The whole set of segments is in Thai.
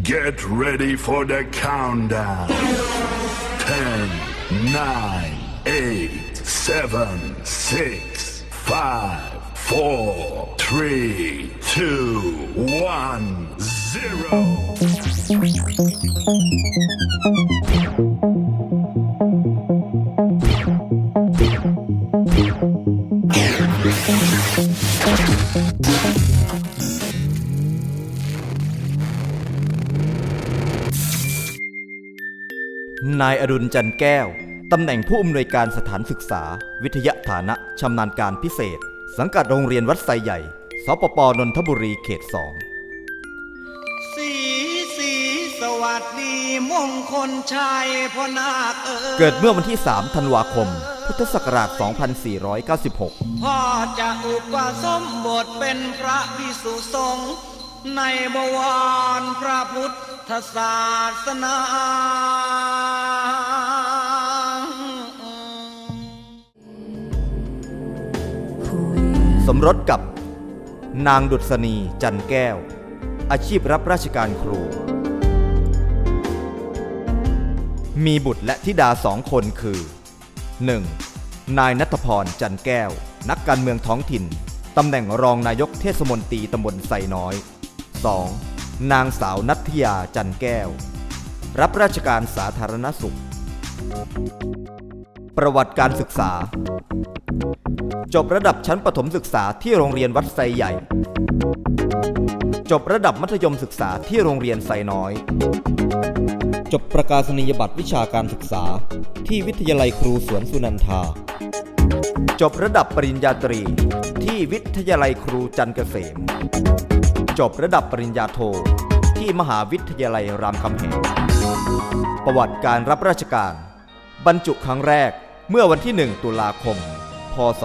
Get ready for the countdown. 10, 9, 8, 7, 6, 5, 4, 3, 2, 1, 0. นายอดุลจันแก้ว ตำแหน่งผู้อำนวยการสถานศึกษา วิทยาฐานะชำนาญการพิเศษ สังกัดโรงเรียนวัดไซใหญ่ สปปนนทบุรีเขตสองสีสีสวัสดีมงคลชัยพ่อนาคเออเกิดเมื่อวันที่ 3 ธันวาคม พุทธศักราช 2496 พ่อจะอุปสมบทเป็นพระพิสุสงฆ์ในบวรพระพุทธ ศาสนาสมรสกับนางดุษณีจันแก้ว อาชีพรับราชการครู มีบุตรและธิดาสองคนคือ 1. นายนัทพรจันแก้ว นักการเมืองท้องถิ่น ตำแหน่งรองนายกเทศมนตรีตำบลไซน้อย 2. นางสาวนัทยาจันแก้ว รับราชการสาธารณสุข ประวัติการศึกษา จบระดับชั้นประถมศึกษาที่โรงเรียนวัดไซใหญ่ จบระดับมัธยมศึกษาที่โรงเรียนไซน้อย จบประกาศนียบัตรวิชาการศึกษา ที่วิทยาลัยครูสวนสุนันทา จบระดับปริญญาตรี ที่วิทยาลัยครูจันเกษม จบระดับปริญญาโท ที่มหาวิทยาลัยรามคำแหง ประวัติการรับราชการ บรรจุครั้งแรกเมื่อวันที่ 1 ตุลาคม พศ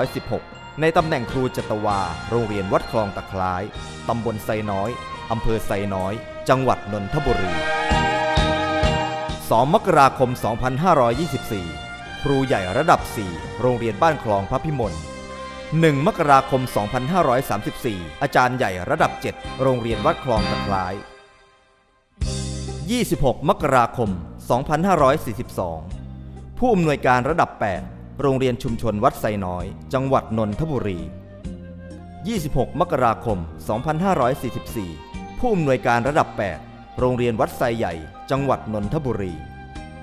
2516 ในตำแหน่งครูจัตวา โรงเรียนวัดคลองตะคล้ายตำบลไซน้อย อำเภอไซน้อย จังหวัดนนทบุรี 2 มกราคม 2524 ครูใหญ่ระดับ 4 โรงเรียนบ้านคลองพระพิมล 1 มกราคม 2534 อาจารย์ใหญ่ระดับ 7 โรงเรียนวัดคลองตะคล้าย26 มกราคม 2542 ผู้อำนวยการระดับ 8 โรงเรียนชุมชนวัดไซน้อย จังหวัดนนทบุรี 26 มกราคม 2544 ผู้อำนวยการระดับ 8 โรงเรียนวัดไซใหญ่ จังหวัดนนทบุรี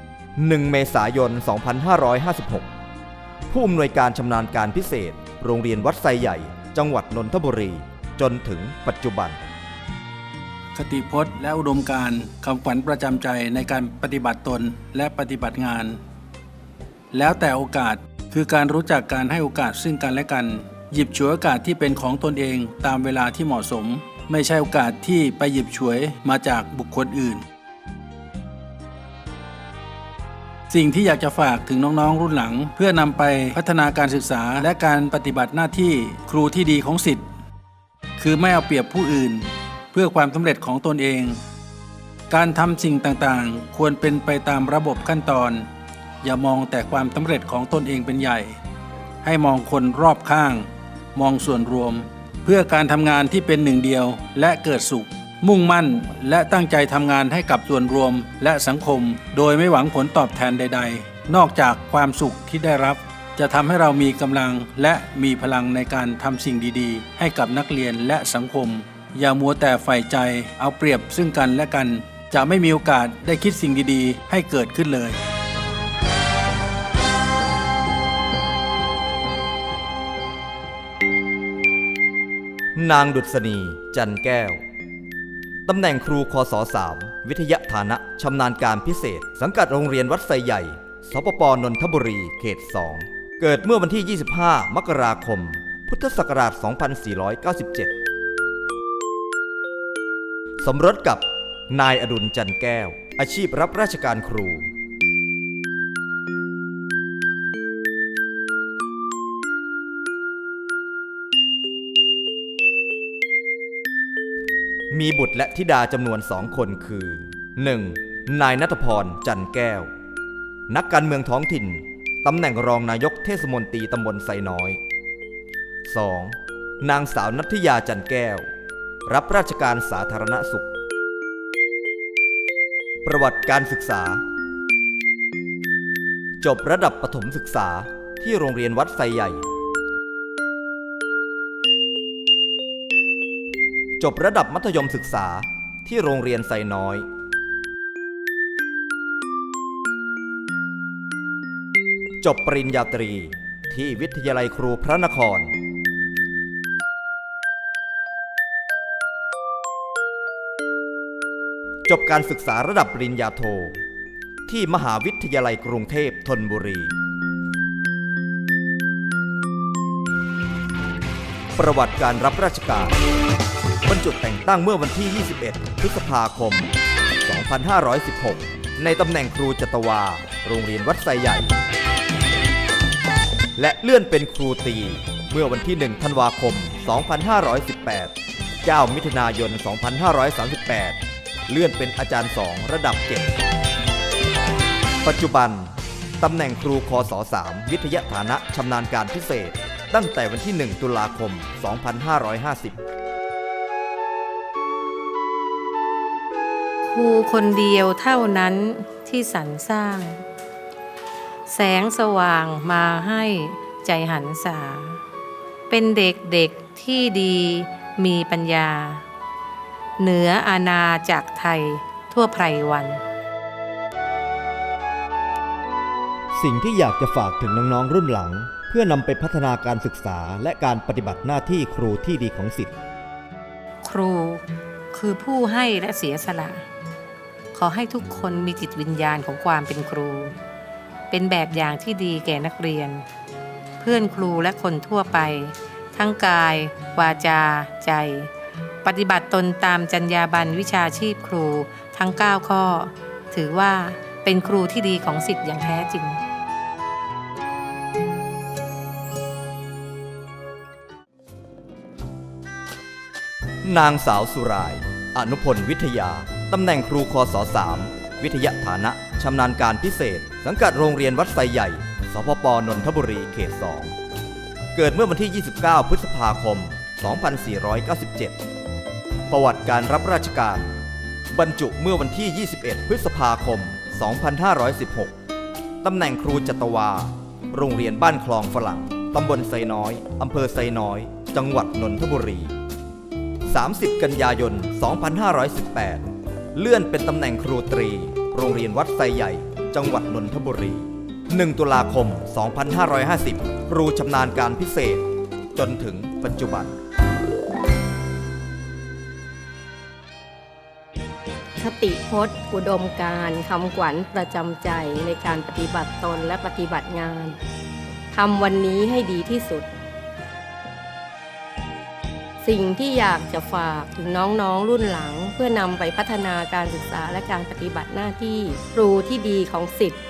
1 เมษายน 2556 ผู้อำนวยการชำนาญการพิเศษ โรงเรียนวัดไซใหญ่ จังหวัดนนทบุรี จนถึงปัจจุบัน คติพจน์และอุดมการณ์คำขวัญประจำใจในการปฏิบัติตนและปฏิบัติงาน แล้วแต่โอกาสคือการรู้จักการให้โอกาสซึ่งกันและกัน หยิบฉวยโอกาสที่เป็นของตนเองตามเวลาที่เหมาะสม ไม่ใช่โอกาสที่ไปหยิบฉวยมาจากบุคคลอื่น สิ่งที่อยากจะฝากถึงน้องๆรุ่นหลัง เพื่อนำไปพัฒนาการศึกษาและการปฏิบัติหน้าที่ครูที่ดีของสิทธิ์ คือไม่เอาเปรียบผู้อื่น เพื่อความสำเร็จของตนเอง การทำสิ่งต่างๆ ควรเป็นไปตามระบบขั้นตอน อย่ามองแต่ความสำเร็จของตนเองเป็นใหญ่ ให้มองคนรอบข้าง มองส่วนรวม เพื่อการทำงานที่เป็นหนึ่งเดียวและเกิดสุข มุ่งมั่นและตั้งใจทำงานให้กับส่วนรวมและสังคม โดยไม่หวังผลตอบแทนใด ๆ นอกจากความสุขที่ได้รับ จะทำให้เรามีกำลังและมีพลังในการทำสิ่งดีๆ ให้กับนักเรียนและสังคม อย่ามัวแต่ใฝ่ใจเอาเปรียบซึ่งกันและกัน จะไม่มีโอกาสได้คิดสิ่งดีๆ ให้เกิดขึ้นเลยนางดุษณี จันแก้ว ตำแหน่งครูคศ3วิทยาฐานะชำนาญการพิเศษ สังกัดโรงเรียนวัดไซใหญ่ สปปนนทบุรี เขต 2 เกิดเมื่อวันที่ 25 มกราคม พุทธศักราช 2497 สมรสกับนายอดุลจันแก้ว อาชีพรับราชการครู มีบุตรและธิดาจำนวนสองคนคือ 1. นายนัทพร จันแก้ว นักการเมืองท้องถิ่น ตำแหน่งรองนายกเทศมนตรีตำบลไซน้อย 2. นางสาวนัทยาจันแก้ว รับราชการสาธารณสุข ประวัติการศึกษา จบระดับประถมศึกษาที่โรงเรียนวัดไซใหญ่ จบระดับมัธยมศึกษาที่โรงเรียนไซน้อย จบปริญญาตรีที่วิทยาลัยครูพระนคร จบการศึกษาระดับปริญญาโท ที่มหาวิทยาลัยกรุงเทพธนบุรี ประวัติการรับราชการ บรรจุแต่งตั้งเมื่อวันที่ 21 พฤษภาคม 2516 ในตำแหน่งครูจัตวา โรงเรียนวัดไซใหญ่ และเลื่อนเป็นครูตี เมื่อวันที่ 1 ธันวาคม 2518 9 มิถุนายน 2538 เลื่อนเป็นอาจารย์สองระดับ 7 ปัจจุบันตำแหน่งครูคศ3วิทยาฐานะชำนาญการพิเศษ ตั้งแต่วันที่ 1 ตุลาคม 2550 ครูคนเดียวเท่านั้นที่สรรสร้าง แสงสว่างมาให้ใจหันษา เป็นเด็กเด็กๆที่ดีมีปัญญา เหนืออาณาจากรไทยทั่วไพรวัน สิ่งที่อยากจะฝากถึงน้องๆรุ่นหลัง เพื่อนำไปพัฒนาการศึกษาและการปฏิบัติหน้าที่ครูที่ดีของสิทธิ์ ครูคือผู้ให้และเสียสละ ขอให้ทุกคนมีจิตวิญญาณของความเป็นครู เป็นแบบอย่างที่ดีแก่นักเรียน เพื่อนครูและคนทั่วไป ทั้งกาย วาจา ใจ ปฏิบัติตนตามจรรยาบรรณวิชาชีพครูทั้ง 9 ข้อ ถือว่าเป็นครูที่ดีของสิทธิ์อย่างแท้จริง นางสาวสุราย อนุพลวิทยา ตำแหน่งครูคศ3วิทยาฐานะชำนาญการพิเศษ สังกัดโรงเรียนวัดไซใหญ่ สพปนนทบุรีเขต 2 เกิดเมื่อวันที่ 29 พฤษภาคม 2497 ประวัติการรับราชการ บรรจุเมื่อวันที่ 21 พฤษภาคม 2516 ตำแหน่งครูจัตวา โรงเรียนบ้านคลองฝรั่ง ตำบลไซน้อย อำเภอไซน้อย จังหวัดนนทบุรี 30 กันยายน 2518 เลื่อนเป็นตำแหน่งครูตรี โรงเรียนวัดไซใหญ่ จังหวัดนนทบุรี 1 ตุลาคม 2550 ครูชำนาญการพิเศษ จนถึงปัจจุบัน คติพจน์ อุดมการคำขวัญประจำใจในการปฏิบัติตนและปฏิบัติงานทำวันนี้ให้ดีที่สุด สิ่งที่อยากจะฝากถึงน้องๆรุ่นหลัง เพื่อนำไปพัฒนาการศึกษาและการปฏิบัติหน้าที่ครูที่ดีของสิทธิ์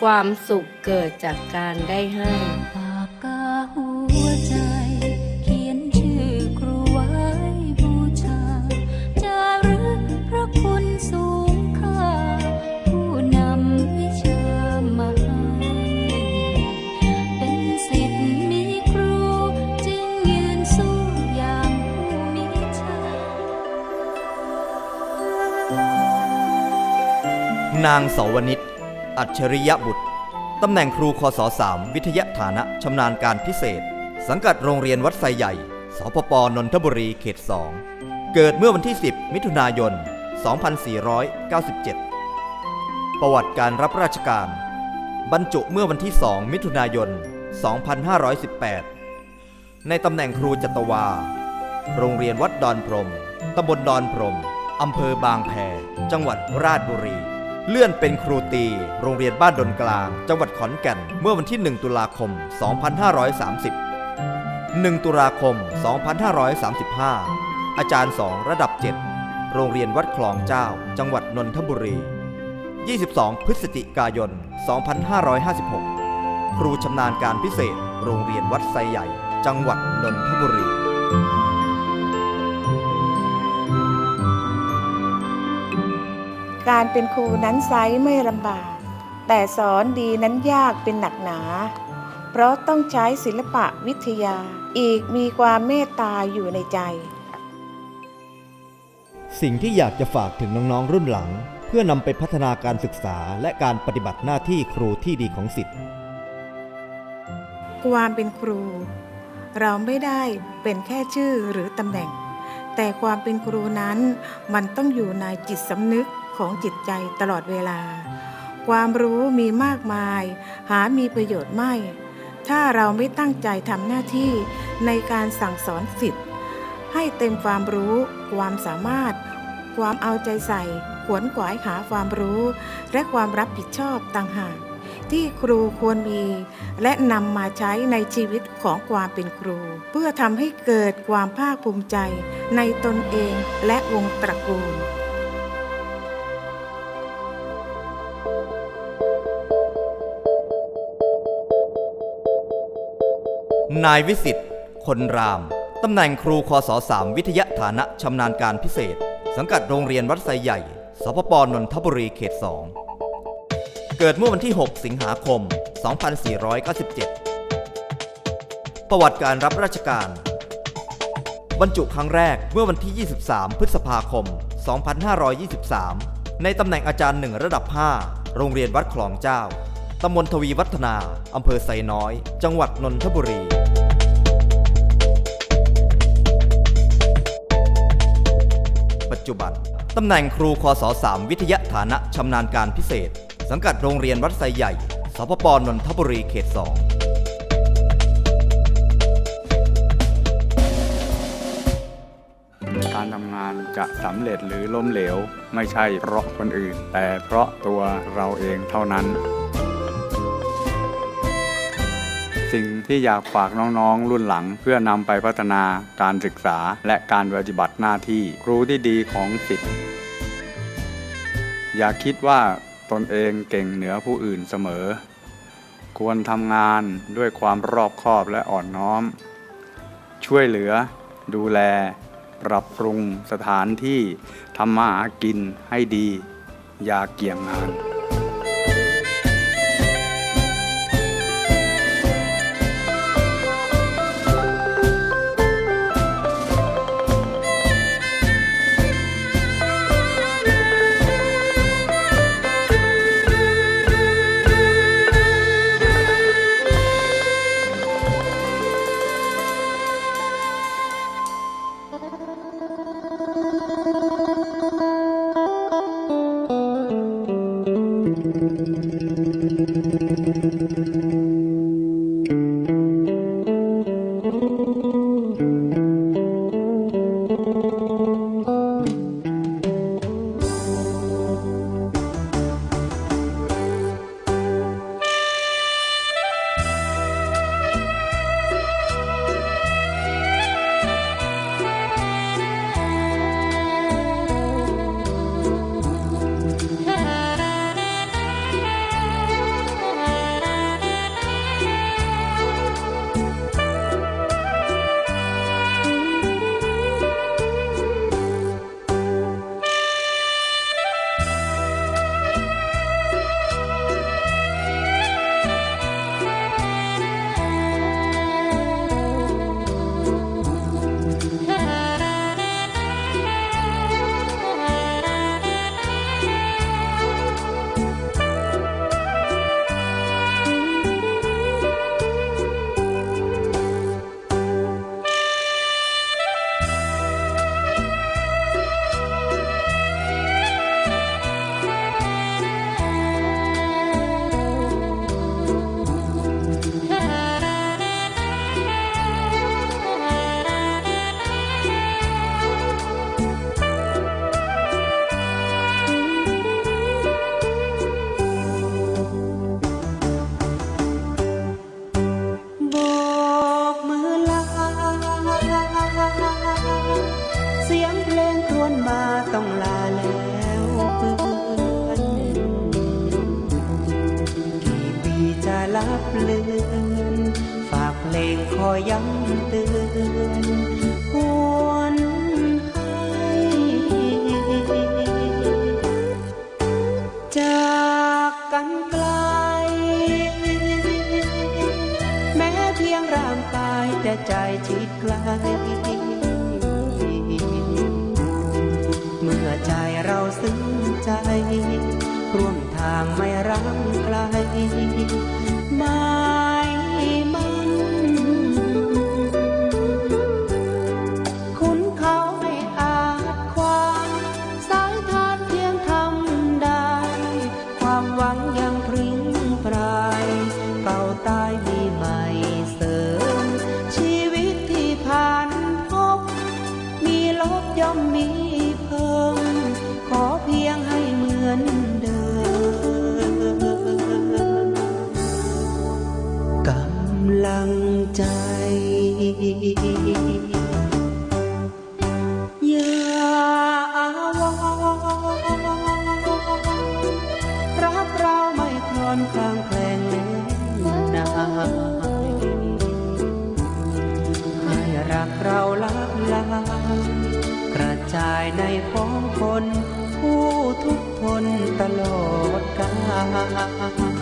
ความสุขเกิดจากการได้ให้ นางเสาวนิชอัจฉริยบุตร ตำแหน่งครูคศ3วิทยาฐานะชำนาญการพิเศษ สังกัดโรงเรียนวัดไซใหญ่ สพปนนทบุรีเขต 2 เกิดเมื่อวันที่ 10 มิถุนายน 2497 ประวัติการรับราชการ บรรจุเมื่อวันที่ 2 มิถุนายน 2518 ในตำแหน่งครูจัตวา โรงเรียนวัดดอนพรมตำบลดอนพรมอำเภอบางแพ จังหวัดราชบุรี เลื่อนเป็นครูตี โรงเรียนบ้านดอนกลาง จังหวัดขอนแก่น เมื่อวันที่ 1 ตุลาคม 2530 1 ตุลาคม 2535 อาจารย์สองระดับ 7 โรงเรียนวัดคลองเจ้า จังหวัดนนทบุรี 22 พฤศจิกายน 2556 ครูชำนาญการพิเศษ โรงเรียนวัดไซใหญ่ จังหวัดนนทบุรี การเป็นครูนั้นไซร้ไม่ลำบาก แต่สอนดีนั้นยากเป็นหนักหนา เพราะต้องใช้ศิลปะวิทยา อีกมีความเมตตาอยู่ในใจ สิ่งที่อยากจะฝากถึงน้องๆรุ่นหลัง เพื่อนำไปพัฒนาการศึกษาและการปฏิบัติหน้าที่ครูที่ดีของสิทธิ์ความเป็นครู เราไม่ได้เป็นแค่ชื่อหรือตำแหน่งแต่ความเป็นครูนั้นมันต้องอยู่ในจิตสำนึก ของจิตใจตลอดเวลา ความรู้มีมากมาย หามีประโยชน์ไม่ ถ้าเราไม่ตั้งใจทำหน้าที่ในการสั่งสอนสิทธิ์ให้เต็มความรู้ ความสามารถ ความเอาใจใส่ ขวนขวายหาความรู้ และความรับผิดชอบต่างหากที่ครูควรมี และนำมาใช้ในชีวิตของความเป็นครู เพื่อทำให้เกิดความภาคภูมิใจในตนเองและวงตระกูล นายวิสิทธิ์ คนราม ตำแหน่งครูคศ3วิทยาฐานะชำนาญการพิเศษ สังกัดโรงเรียนวัดไซใหญ่ สพปนนทบุรีเขต 2 เกิดเมื่อวันที่ 6 สิงหาคม 2497 ประวัติการรับราชการ บรรจุครั้งแรกเมื่อวันที่ 23 พฤษภาคม 2523 ในตำแหน่งอาจารย์หนึ่งระดับ 5 โรงเรียนวัดคลองเจ้าตำบลทวีวัฒนา อำเภอไซน้อย จังหวัดนนทบุรี จุบันตำแหน่งครูคศ3วิทยาฐานะชำนาญการพิเศษ สังกัดโรงเรียนวัดไซใหญ่ สพปนนทบุรีเขต 2การทำงานจะสำเร็จหรือล้มเหลว ไม่ใช่เพราะคนอื่น แต่เพราะตัวเราเองเท่านั้น ที่อยากฝากน้องๆ รุ่นหลัง เพื่อนำไปพัฒนาการศึกษา และการปฏิบัติหน้าที่ ครูที่ดีของสิทธิ์อย่าคิดว่าตนเองเก่งเหนือผู้อื่นเสมอ ควรทำงานด้วยความรอบคอบและอ่อนน้อม ช่วยเหลือ ดูแล ปรับปรุงสถานที่ทำมาหากินให้ดี อย่าเกี่ยงงาน なるほど。 ชิดใกลเมื่อใจเราซึ้งใจ ร่วมทางไม่รั้งไกลายในของคน ผู้ทุกคนตลอดกาล